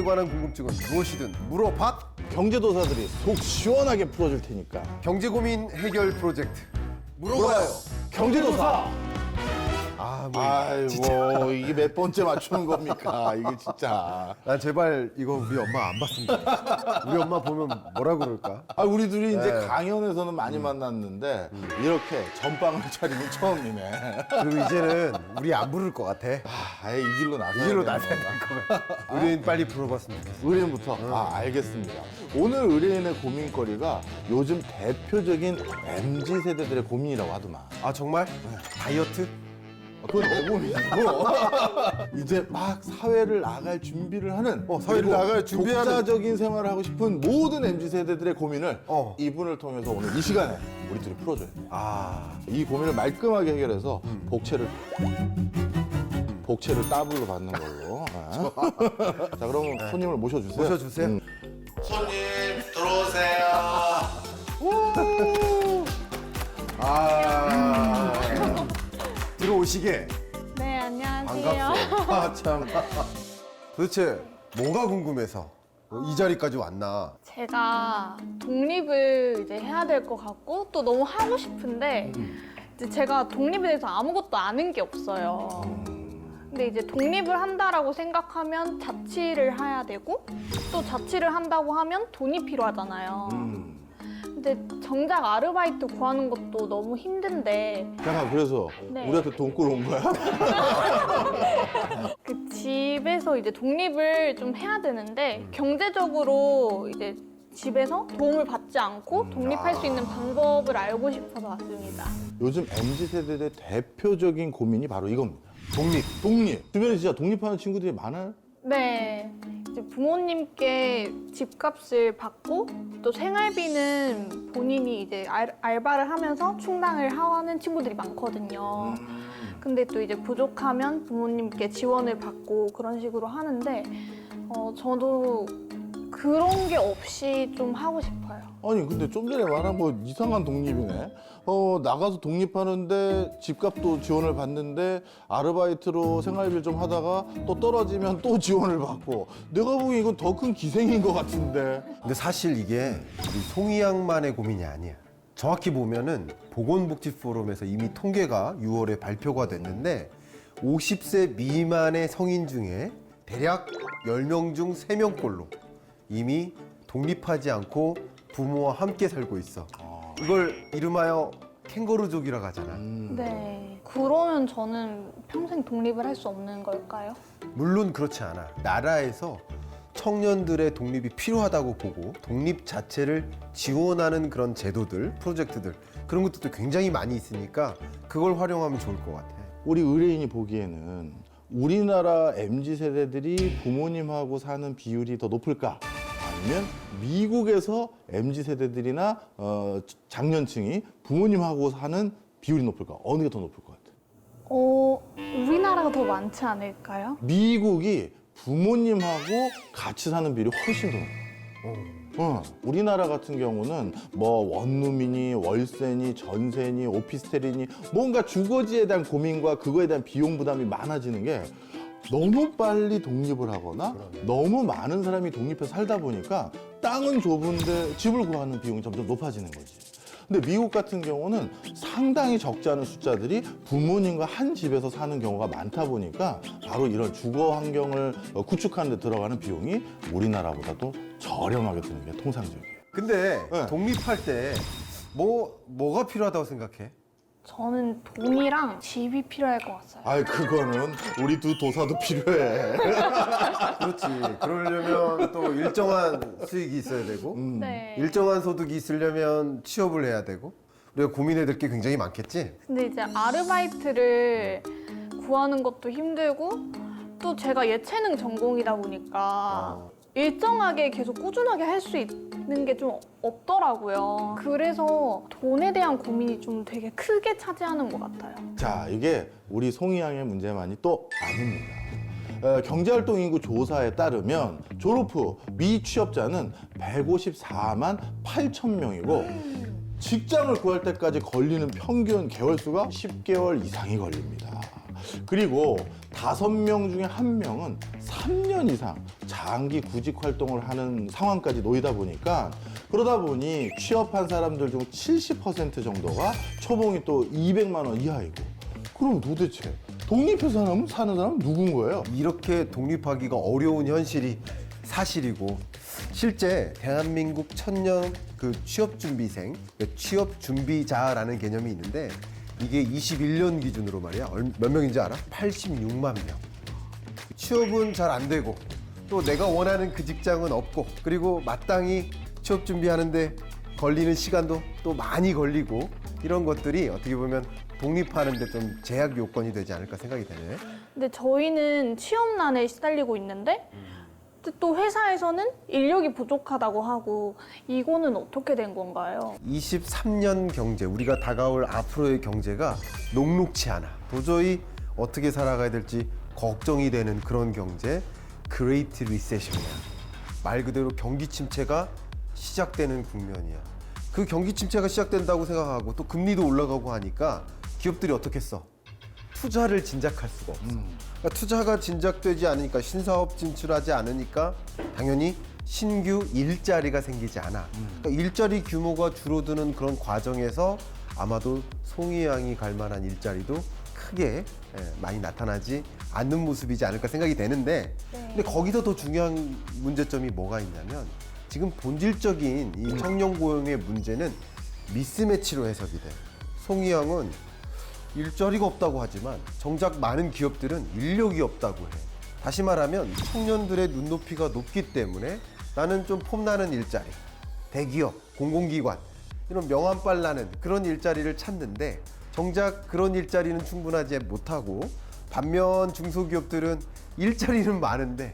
경제에 관한 궁금증은 무엇이든 물어봐. 경제도사들이 속 시원하게 풀어줄 테니까 경제 고민 해결 프로젝트. 물어봐요. 경제도사. 아, 뭐. 아이고 이게 몇 번째 맞추는 겁니까? 이게 진짜. 난 제발 이거 우리 엄마 안 봤으면 좋겠어. 우리 엄마 보면 뭐라 그럴까? 아 우리 둘이 이제 네. 강연에서는 많이 만났는데 이렇게 전방을 차리는 처음이네. 그리고 이제는 우리 안 부를 것 같아. 아, 아예 이 길로 나서. 이 길로 나서야. 우리는 빨리 불러봤으면 좋겠어. 의뢰인부터 아 알겠습니다. 오늘 의뢰인의 고민거리가 요즘 대표적인 mz 세대들의 고민이라고 하더만. 아, 정말? 다이어트? 아, 그건 내 고민이고 이제 막 사회를 나갈 준비를 하는 어, 사회를 그리고 나갈 준비하는- 독자적인 생활을 하고 싶은 모든 mz 세대들의 고민을 어. 이분을 통해서 오늘 이 시간에 우리 둘이 풀어줘야 돼. 아, 이 고민을 말끔하게 해결해서 음. 복채를 복채를 더블로 받는 걸로. 아. 자 그럼 손님을 모셔주세요. 네. 모셔주세요. 음. 손님 들어오시게. 네, 안녕하세요. 반갑소. 아, 참. 도대체 뭐가 궁금해서 이 자리까지 왔나? 제가 독립을 이제 해야 될 것 같고 또 너무 하고 싶은데 이제 제가 독립에 대해서 아무것도 아는 게 없어요. 근데 이제 독립을 한다라고 생각하면 자취를 해야 되고 또 자취를 한다고 하면 돈이 필요하잖아요. 음. 근데 정작 아르바이트 구하는 것도 너무 힘든데 잠깐 그래서 네. 우리한테 돈 끌어온 거야? 그 집에서 이제 독립을 좀 해야 되는데 경제적으로 이제 집에서 도움을 받지 않고 독립할 수 있는 방법을 알고 싶어서 왔습니다. 요즘 mz 세대들의 대표적인 고민이 바로 이겁니다. 독립. 독립. 주변에 진짜 독립하는 친구들이 많아요. 네. 이제 부모님께 집값을 받고 또 생활비는 본인이 이제 알, 알바를 하면서 충당을 하는 친구들이 많거든요. 근데 또 이제 부족하면 부모님께 지원을 받고 그런 식으로 하는데 어, 저도 그런 게 없이 좀 하고 싶어요. 아니 근데 좀 전에 말한 뭐 이상한 독립이네. 어 나가서 독립하는데 집값도 지원을 받는데 아르바이트로 생활비를 좀 하다가 또 떨어지면 또 지원을 받고 내가 보기엔 이건 더 큰 기생인 것 같은데. 근데 사실 이게 우리 송이양만의 고민이 아니야. 정확히 보면은 보건복지 포럼에서 이미 통계가 6월에 발표가 됐는데 50세 미만의 성인 중에 대략 10명 중 3명꼴로 이미 독립하지 않고 부모와 함께 살고 있어. 이걸 이름하여 캥거루족이라고 하잖아. 네. 그러면 저는 평생 독립을 할 수 없는 걸까요? 물론 그렇지 않아. 나라에서 청년들의 독립이 필요하다고 보고 독립 자체를 지원하는 그런 제도들, 프로젝트들 그런 것들도 굉장히 많이 있으니까 그걸 활용하면 좋을 것 같아. 우리 의뢰인이 보기에는 우리나라 mz 세대들이 부모님하고 사는 비율이 더 높을까? 아니면 미국에서 mz 세대들이나 어, 장년층이 부모님하고 사는 비율이 높을까? 어느 게 더 높을 것 같아? 어, 우리나라가 더 많지 않을까요? 미국이 부모님하고 같이 사는 비율이 훨씬 더 높아. 어, 우리나라 같은 경우는 뭐 원룸이니 월세니 전세니 오피스텔이니 뭔가 주거지에 대한 고민과 그거에 대한 비용 부담이 많아지는 게 너무 빨리 독립을 하거나 너무 많은 사람이 독립해서 살다 보니까 땅은 좁은데 집을 구하는 비용이 점점 높아지는 거지. 근데 미국 같은 경우는 상당히 적지 않은 숫자들이 부모님과 한 집에서 사는 경우가 많다 보니까 바로 이런 주거 환경을 어, 구축하는 데 들어가는 비용이 우리나라보다도 저렴하게 드는 게 통상적이에요. 근데 네. 독립할 때 뭐 뭐가 필요하다고 생각해? 저는 돈이랑 집이 필요할 것 같아요. 아이 그거는 우리 두 도사도 필요해. 그렇지. 그러려면 또 일정한 수익이 있어야 되고 네. 일정한 소득이 있으려면 취업을 해야 되고 우리가 고민해야 될 게 굉장히 많겠지. 근데 이제 아르바이트를 구하는 것도 힘들고 또 제가 예체능 전공이다 보니까 어. 일정하게 계속 꾸준하게 할 수 있는 게 좀 없더라고요. 그래서 돈에 대한 고민이 좀 되게 크게 차지하는 것 같아요. 자, 이게 우리 송이양의 문제만이 또 아닙니다. 어, 경제활동인구 조사에 따르면 졸업 후 미취업자는 154만 8천 명이고 직장을 구할 때까지 걸리는 평균 개월 수가 10개월 이상이 걸립니다. 그리고 다섯 명 중에 한 명은 3년 이상 장기 구직 활동을 하는 상황까지 놓이다 보니까 그러다 보니 취업한 사람들 중 70% 정도가 초봉이 또 200만 원 이하이고 그럼 도대체 독립해서 사는, 사는 사람은 누군 거예요? 이렇게 독립하기가 어려운 현실이 사실이고 실제 대한민국 천년 그 취업 준비생, 그 취업 준비자라는 개념이 있는데 이게 21년 기준으로 말이야. 얼- 몇 명인지 알아? 86만 명. 취업은 잘 안 되고 또 내가 원하는 그 직장은 없고 그리고 마땅히 취업 준비하는데 걸리는 시간도 또 많이 걸리고 이런 것들이 어떻게 보면 독립하는데 좀 제약 요건이 되지 않을까 생각이 되네. 근데 저희는 취업난에 시달리고 있는데 또 회사에서는 인력이 부족하다고 하고 이거는 어떻게 된 건가요? 23년 경제, 우리가 다가올 앞으로의 경제가 녹록치 않아. 도저히 어떻게 살아가야 될지 걱정이 되는 그런 경제, 그레이트 리세션이야. 말 그대로 경기 침체가 시작되는 국면이야. 그 경기 침체가 시작된다고 생각하고 또 금리도 올라가고 하니까 기업들이 어떻겠어? 투자를 진작할 수가 없어. 그러니까 투자가 진작되지 않으니까 신사업 진출하지 않으니까 당연히 신규 일자리가 생기지 않아. 그러니까 일자리 규모가 줄어드는 그런 과정에서 아마도 송이양이 갈 만한 일자리도 크게 예, 많이 나타나지 않는 모습이지 않을까 생각이 되는데 근데 거기서 더 중요한 문제점이 뭐가 있냐면 지금 본질적인 이 청년 고용의 문제는 미스매치로 해석이 돼. 송이양은 일자리가 없다고 하지만 정작 많은 기업들은 인력이 없다고 해. 다시 말하면 청년들의 눈높이가 높기 때문에 나는 좀 폼나는 일자리, 대기업, 공공기관 이런 명함빨 나는 그런 일자리를 찾는데 정작 그런 일자리는 충분하지 못하고 반면 중소기업들은 일자리는 많은데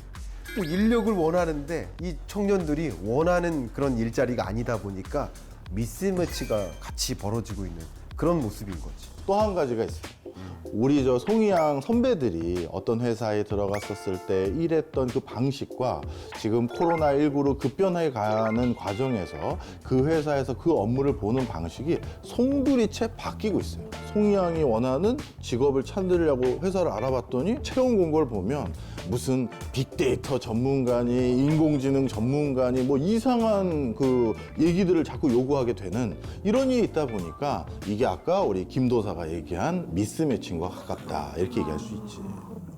또 인력을 원하는데 이 청년들이 원하는 그런 일자리가 아니다 보니까 미스매치가 같이 벌어지고 있는 그런 모습인 거지. 또 한 가지가 있어요. 우리 저 송이양 선배들이 어떤 회사에 들어갔었을 때 일했던 그 방식과 지금 코로나19로 급변해 가는 과정에서 그 회사에서 그 업무를 보는 방식이 송두리째 바뀌고 있어요. 송이양이 원하는 직업을 찾으려고 회사를 알아봤더니 채용 공고를 보면 무슨 빅데이터 전문가니 인공지능 전문가니 뭐 이상한 그 얘기들을 자꾸 요구하게 되는 이런 일이 있다 보니까 이게 아까 우리 김도사가 얘기한 미스매칭과 가깝다 이렇게 얘기할 수 있지.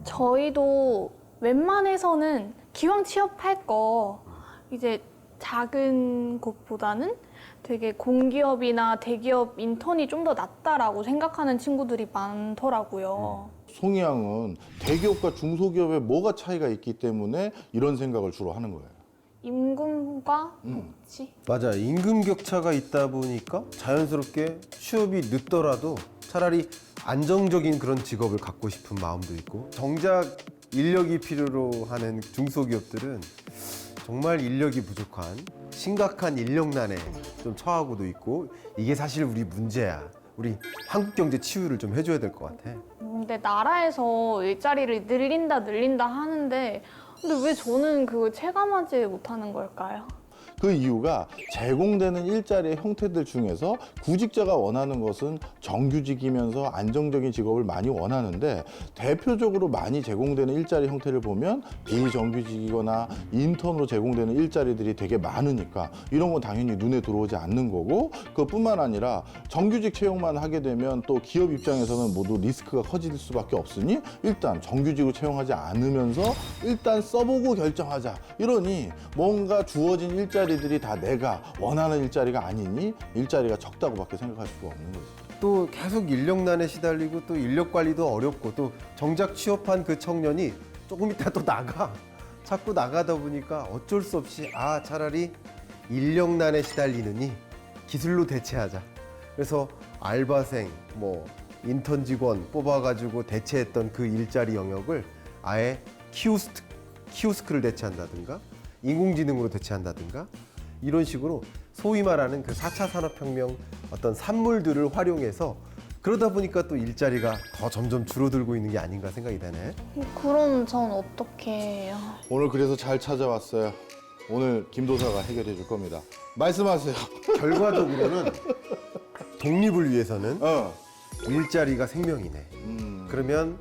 저희도 웬만해서는 기왕 취업할 거 이제 작은 곳보다는 되게 공기업이나 대기업 인턴이 좀 더 낫다라고 생각하는 친구들이 많더라고요. 송이양은 대기업과 중소기업에 뭐가 차이가 있기 때문에 이런 생각을 주로 하는 거예요. 임금과 음. 복지? 맞아. 임금 격차가 있다 보니까 자연스럽게 취업이 늦더라도 차라리 안정적인 그런 직업을 갖고 싶은 마음도 있고 정작 인력이 필요로 하는 중소기업들은 정말 인력이 부족한 심각한 인력난에 좀 처하고도 있고 이게 사실 우리 문제야. 우리 한국 경제 치유를 좀 해줘야 될 것 같아. 근데 나라에서 일자리를 늘린다 늘린다 하는데 근데 왜 저는 그걸 체감하지 못하는 걸까요? 그 이유가 제공되는 일자리의 형태들 중에서 구직자가 원하는 것은 정규직이면서 안정적인 직업을 많이 원하는데 대표적으로 많이 제공되는 일자리 형태를 보면 비정규직이거나 인턴으로 제공되는 일자리들이 되게 많으니까 이런 건 당연히 눈에 들어오지 않는 거고 그뿐만 아니라 정규직 채용만 하게 되면 또 기업 입장에서는 모두 리스크가 커질 수밖에 없으니 일단 정규직으로 채용하지 않으면서 일단 써보고 결정하자. 이러니 뭔가 주어진 일자리 들이 다 내가 원하는 일자리가 아니니 일자리가 적다고밖에 생각할 수가 없는 거지. 또 계속 인력난에 시달리고 또 인력 관리도 어렵고 또 정작 취업한 그 청년이 조금 있다 또 나가 자꾸 나가다 보니까 어쩔 수 없이 아 차라리 인력난에 시달리느니 기술로 대체하자 그래서 알바생 뭐 인턴 직원 뽑아가지고 대체했던 그 일자리 영역을 아예 키오스트, 키오스크를 대체한다든가 인공지능으로 대체한다든가 이런 식으로 소위 말하는 그 4차 산업혁명 어떤 산물들을 활용해서 그러다 보니까 또 일자리가 더 점점 줄어들고 있는 게 아닌가 생각이 되네. 그럼 전 어떻게 해요? 오늘 그래서 잘 찾아왔어요. 오늘 김도사가 해결해 줄 겁니다. 말씀하세요. 결과적으로는 독립을 위해서는 어. 일자리가 생명이네. 음. 그러면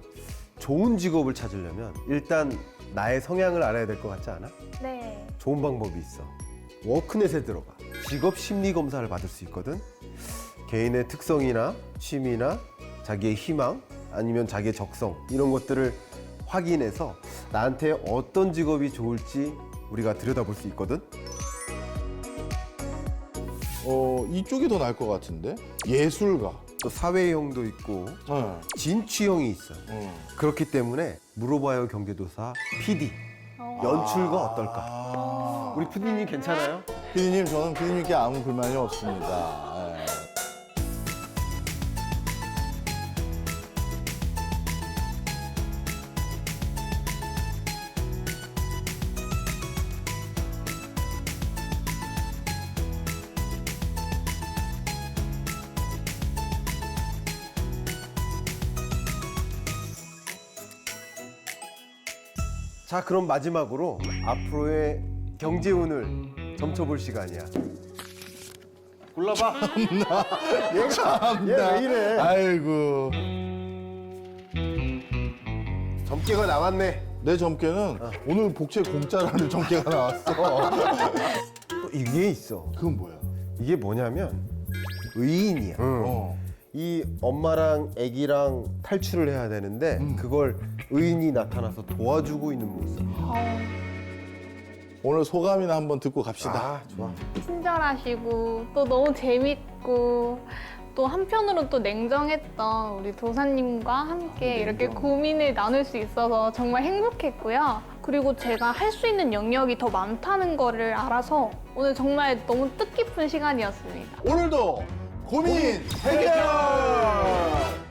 좋은 직업을 찾으려면 일단 나의 성향을 알아야 될 것 같지 않아? 네. 좋은 방법이 있어. 워크넷에 들어가. 직업 심리 검사를 받을 수 있거든. 개인의 특성이나 취미나 자기의 희망 아니면 자기의 적성 이런 것들을 확인해서 나한테 어떤 직업이 좋을지 우리가 들여다볼 수 있거든. 어, 이쪽이 더 나을 것 같은데? 예술가. 또 사회형도 있고 어. 진취형이 있어. 어. 그렇기 때문에 물어봐요 경제도사 PD 어. 연출가 어떨까? 아. 우리 PD님 괜찮아요? 피디님, 저는 피디님께 아무 불만이 없습니다. 예. 자 그럼 마지막으로 앞으로의 경제운을 점쳐볼 시간이야. 골라봐. 얘가 얘왜 이래? 아이고. 점괘가 나왔네. 내 점괘는 오늘 복채 공짜라는 점괘가 나왔어. 또 이게 있어. 그건 뭐야? 이게 뭐냐면 의인이야. 어. 이 엄마랑 아기랑 탈출을 해야 되는데 그걸 의인이 나타나서 도와주고 있는 모습. 어, 오늘 소감이나 한번 듣고 갑시다. 아 좋아. 친절하시고 또 너무 재밌고 또 한편으로 또 냉정했던 우리 도사님과 함께 이렇게 고민을 나눌 수 있어서 정말 행복했고요. 그리고 제가 할 수 있는 영역이 더 많다는 거를 알아서 오늘 정말 너무 뜻깊은 시간이었습니다. 오늘도 고민 해결!